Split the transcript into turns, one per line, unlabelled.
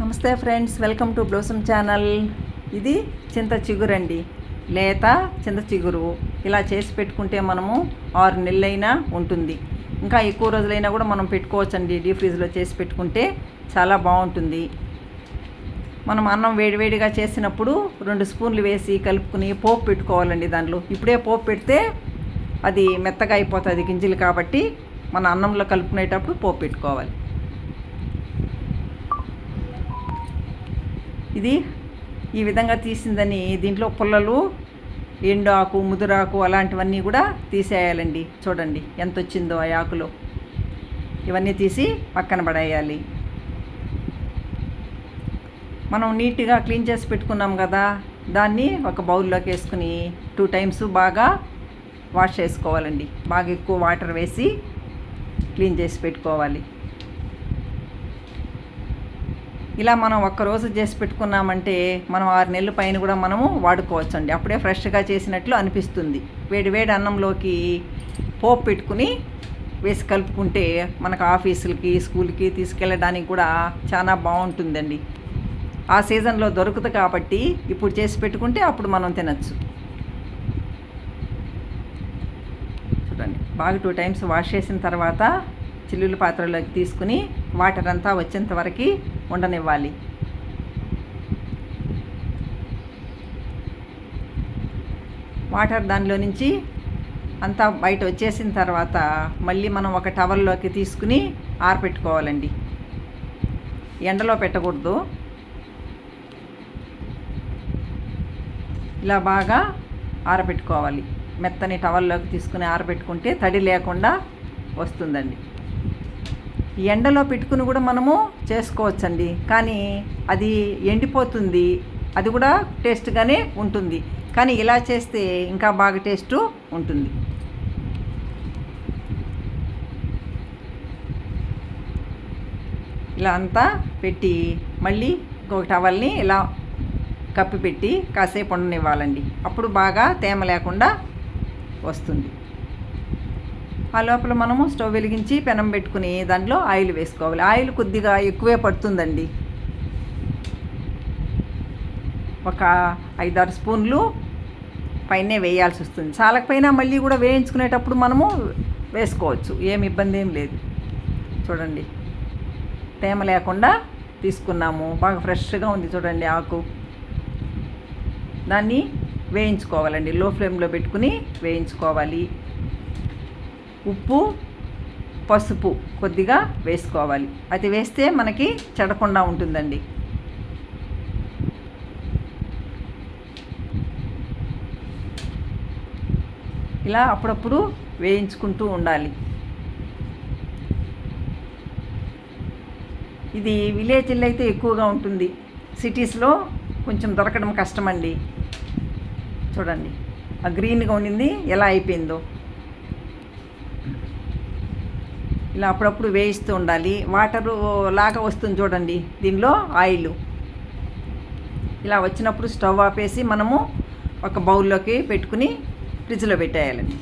నమస్తే friends welcome to Blossom channel. ఇది చింత చిగురండి. లేత చింత చిగురు. ఇలా చేసి పెట్టుకుంటే మనము ఆరు నెలలైనా ఉంటుంది. ఇంకా ఎక్కువ రోజులైనా కూడా మనం పెట్టుకోవచ్చండి. డీ ఫ్రీజ్లో చేసి పెట్టుకుంటే చాలా బాగుంటుంది. మనం అన్నం వేడివేడిగా చేసినప్పుడు రెండు స్పూన్లు వేసి కలుపుకుని పోపు పెట్టుకోవాలండి దాంట్లో. ఇప్పుడే పోపు పెడితే అది మెత్తగా అయిపోతుంది గింజలు కాబట్టి మన అన్నంలో కలుపుకునేటప్పుడు పోపు పెట్టుకోవాలి. ఇది ఈ విధంగా తీసిందని దీంట్లో పుల్లలు ఎండు ఆకు ముదురాకు అలాంటివన్నీ కూడా తీసేయాలండి. చూడండి ఎంత వచ్చిందో ఆ ఆకులో ఇవన్నీ తీసి పక్కన పడేయాలి. మనం నీట్గా క్లీన్ చేసి పెట్టుకున్నాం కదా దాన్ని ఒక బౌల్లోకి వేసుకుని టూ టైమ్స్ బాగా వాష్ చేసుకోవాలండి. బాగా ఎక్కువ వాటర్ వేసి క్లీన్ చేసి పెట్టుకోవాలి. ఇలా మనం ఒక్కరోజు చేసి పెట్టుకున్నామంటే మనం ఆరు నెలల పైన కూడా మనము వాడుకోవచ్చు అండి అప్పుడే ఫ్రెష్గా చేసినట్లు అనిపిస్తుంది. వేడి వేడి అన్నంలోకి పోపు పెట్టుకుని వేసి కలుపుకుంటే మనకు ఆఫీసులకి స్కూల్కి తీసుకెళ్ళడానికి కూడా చాలా బాగుంటుందండి. ఆ సీజన్లో దొరుకుతుంది కాబట్టి ఇప్పుడు చేసి పెట్టుకుంటే అప్పుడు మనం తినచ్చు. చూడండి బాగా టూ టైమ్స్ వాష్ చేసిన తర్వాత చిల్లుల పాత్రలోకి తీసుకుని వాటర్ అంతా వచ్చేంత వరకు ఉండనివ్వాలి. వాటర్ దానిలో నుంచి అంతా బయట వచ్చేసిన తర్వాత మళ్ళీ మనం ఒక టవల్లోకి తీసుకుని ఆరపెట్టుకోవాలండి. ఎండలో పెట్టకూడదు. ఇలా బాగా ఆరబెట్టుకోవాలి మెత్తని టవల్లోకి తీసుకుని ఆరబెట్టుకుంటే తడి లేకుండా వస్తుందండి. ఎండలో పెట్టుకుని కూడా మనము చేసుకోవచ్చండి. కానీ అది ఎండిపోతుంది. అది కూడా టేస్ట్గానే ఉంటుంది. కానీ ఇలా చేస్తే ఇంకా బాగా టేస్ట్ ఉంటుంది. ఇలా అంతా పెట్టి మళ్ళీ ఇంకొక టవల్ని ఇలా కప్పి పెట్టి కాసేపు ఉండనివ్వాలండి. అప్పుడు బాగా తేమ లేకుండా వస్తుంది. ఆ లోపల మనము స్టవ్ వెలిగించి పెనం పెట్టుకుని దాంట్లో ఆయిల్ వేసుకోవాలి. ఆయిల్ కొద్దిగా ఎక్కువే పడుతుందండి. ఒక ఐదారు స్పూన్లు పైనే వేయాల్సి వస్తుంది. చాలకపోయినా మళ్ళీ కూడా వేయించుకునేటప్పుడు మనము వేసుకోవచ్చు. ఏమి ఇబ్బంది ఏం లేదు. చూడండి. తేమ లేకుండా తీసుకున్నాము. బాగా ఫ్రెష్గా ఉంది చూడండి ఆకు. దాన్ని వేయించుకోవాలండి. లో ఫ్లేమ్లో పెట్టుకుని వేయించుకోవాలి. ఉప్పు పసుపు కొద్దిగా వేసుకోవాలి. అది వేస్తే మనకి చెడకుండా ఉంటుందండి. ఇలా అప్పుడప్పుడు వేయించుకుంటూ ఉండాలి. ఇది విలేజ్లో అయితే ఎక్కువగా ఉంటుంది. సిటీస్లో కొంచెం దొరకడం కష్టమండి. చూడండి. ఆ గ్రీన్గా ఉండింది ఎలా అయిపోయిందో. ఇలా అప్పుడప్పుడు వేయిస్తూ ఉండాలి. వాటరు లాగా వస్తుంది చూడండి. దీనిలో ఆయిల్. ఇలా వచ్చినప్పుడు స్టవ్ ఆపేసి మనము ఒక బౌల్లోకి పెట్టుకుని ఫ్రిడ్జ్లో పెట్టేయాలండి.